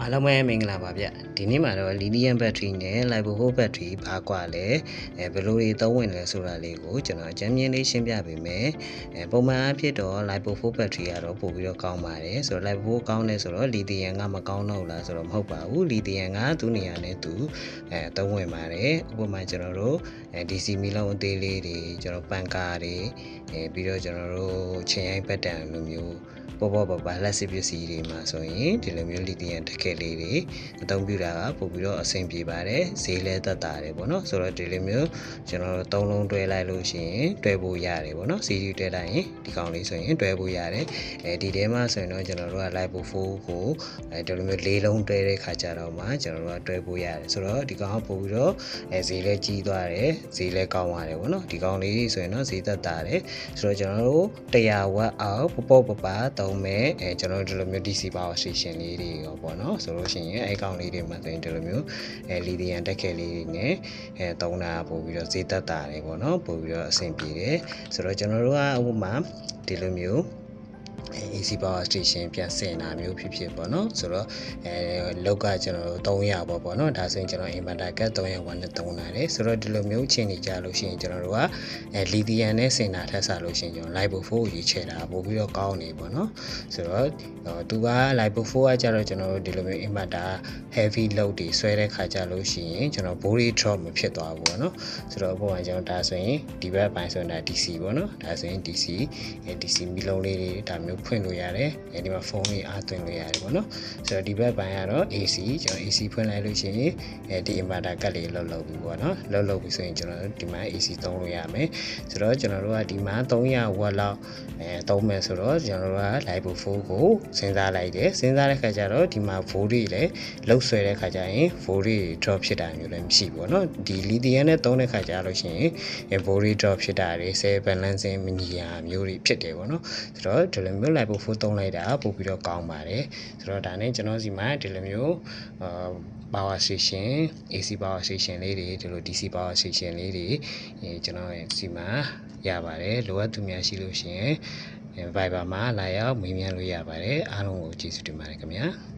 အားလုံးပဲမင်္ဂလာပါဗျဒီနေ့မှာတော့ lithium battery နဲ့ lithium battery ဘာကွာလဲအဲဘယ်လိုတွေသုံးဝင်လဲဆိုတာလေးကိုကျွန်တော်အကြမ်းမြင်လေးရှင်းပြပေးမယ်အဲပုံမှန်အဖြစ်တော့ lithium battery ကတော့ပို့ပြီးတော့ကောင်းပါတယ်ဆိုတော့ lithium ကောင်းတယ်ဆိုတော့ lithium ကမကောင်းတော့လားဆိုတော့မဟုတ်ပါဘူး lithium ကသူ့နေရာနဲ့သူအဲသုံးဝင်ပါတယ်ဥပမာကျွန်တော်တို့အဲ DC မီလုံးအသေးလေးတွေကျွန်တော်ပန်ကာတွေအဲပြီးတော့ကျွန်တော်တို့ချင်းရိုင်းပတ်တန်လိုမျိုးပေါ်ပေါ်ပါပါလက်စစ်ပစ္စည်းတွေမှာဆိုရင်ဒီလိုမျိုးလီသီယမ်တက်ကက်လေးတွေအသုံးပြုတာကပို့ပြီးတော့အဆင်ပြေပါတယ်ဈေးလည်းသက်သာတယ်ပေါ့နော်ဆိုတော့ဒီလိုမျိုးကျွန်တော်တို့သုံးလုံးတွဲလိုက်လို့ရှိရင်တွဲဖို့ရတယ်ပေါ့နော် CD တွဲလိုက်ရင်ဒီကောင်လေးဆိုရင်တွဲဖို့ရတယ်အဲဒီထဲမှာဆိုရင်တော့ကျွန်တော်တို့က Live 4ကိုအဲဒီလိုမျိုးလေးလုံးတွဲတဲ့ခါကြတော့မှကျွန်တော်တို့ကတွဲဖို့ရတယ်ဆိုတော့ဒီကောင်ကပို့ပြီးတော့အဲဈေးလည်းကြီးသွားတယ်ဈေးလည်းကောင်းပါတယ်ပေါ့နော်ဒီကောင်လေးဆိုရင်တော့ဈေးသက်သာတယ်ဆိုတော့ကျွန်တော်တို့100ဝက်အောက်ပပပပသုံးမဲ့အဲကျွန်တော်တို့ဒီလိုမျိုး DC power station လေးတွေရောပေါ့နော်ဆိုလို့ရှိရင်အဲကောင်လေးတွေမှာဆိုရင်ဒီလိုမျိုးအဲလီသီယမ်တက်ခဲလေးတွေနဲ့အဲသုံးတာပို့ပြီးတော့ဈေးသက်သာတယ်ပေါ့နော်ပို့ပြီးတော့အဆင်ပြေတယ်ဆိုတော့ကျွန်တော်တို့ကဥပမာဒီလိုမျိုး အဲ AC power station ပြန်ဆင်တာမျိုးဖြစ်ဖြစ်ပေါ့နော်ဆိုတော့အဲလောက်ကကျွန်တော်တို့300ပေါ့ပေါ့နော်ဒါဆိုရင်ကျွန်တော် inverter က300ဝက်နဲ့သုံးတာတယ်ဆိုတော့ဒီလိုမျိုးချင်းနေကြလို့ရှိရင်ကျွန်တော်တို့ကအဲ lithium နဲ့ဆင်တာထက်စားလို့ရှိရင်ကျွန်တော် lipo 4ကိုရေးချဲတာပို့ပြီးတော့ကောင်းနေပေါ့နော်ဆိုတော့သူက lipo 4ကကြတော့ကျွန်တော်တို့ဒီလိုမျိုး inverter heavy load တွေဆွဲတဲ့ခါကြလို့ရှိရင်ကျွန်တော် body drop မဖြစ်သွားဘူးပေါ့နော်ဆိုတော့ပုံမှန်ကျွန်တော်ဒါဆိုရင်ဒီဘက်ပိုင်းဆိုရင်ဒါ DC ပေါ့နော်ဒါဆိုရင် DC အဲ DC မီလုံးလေးတွေဒါမျိုးဖွင့်လို့ရတယ်အဲဒီမှာဖုန်းလေးအားသွင်းလို့ရတယ်ပေါ့နော်ဆိုတော့ဒီဘက်ပိုင်းကတော့ AC ကျွန်တော် AC ဖွင့်လိုက်လို့ရှိရင်အဲဒီ inverter ကတ်လေးလောက်လောက်ပြီပေါ့နော်လောက်လောက်ပြီဆိုရင်ကျွန်တော်ဒီမှာ AC သုံးလို့ရမယ်ဆိုတော့ကျွန်တော်တို့ကဒီမှာ300ဝက်လောက်အဲသုံးမယ်ဆိုတော့ကျွန်တော်တို့က live 4ကိုစဉ်းစားလိုက်တယ်စဉ်းစားတဲ့ခါကျတော့ဒီမှာ volt တွေလည်းလောက်ဆွဲတဲ့ခါကျရင် volt တွေ drop ဖြစ်တာမျိုးလည်းမရှိဘူးပေါ့နော်ဒီ lithium နဲ့သုံးတဲ့ခါကျလို့ရှိရင် volt တွေ drop ဖြစ်တာတွေ cell balancing မညီတာမျိုးတွေဖြစ်တယ်ပေါ့နော်ဆိုတော့ဒီလိုမျိုး live 4သုံးလိုက်တာပို့ပြီးတော့ကောင်းပါတယ်ဆိုတော့ဒါနဲ့ကျွန်တော်စီမှာဒီလိုမျိုးအာ power station AC power station လေးတွေဒီလို DC power station လေးတွေအဲကျွန်တော်ရဲ့စီမှာရပါတယ်လိုအပ်သူများရှိလို့ရှိရင် Viber မှာလာရောက်မေးမြန်းလို့ရပါတယ်အားလုံးကိုကျေးဇူးတင်ပါတယ်ခင်ဗျာ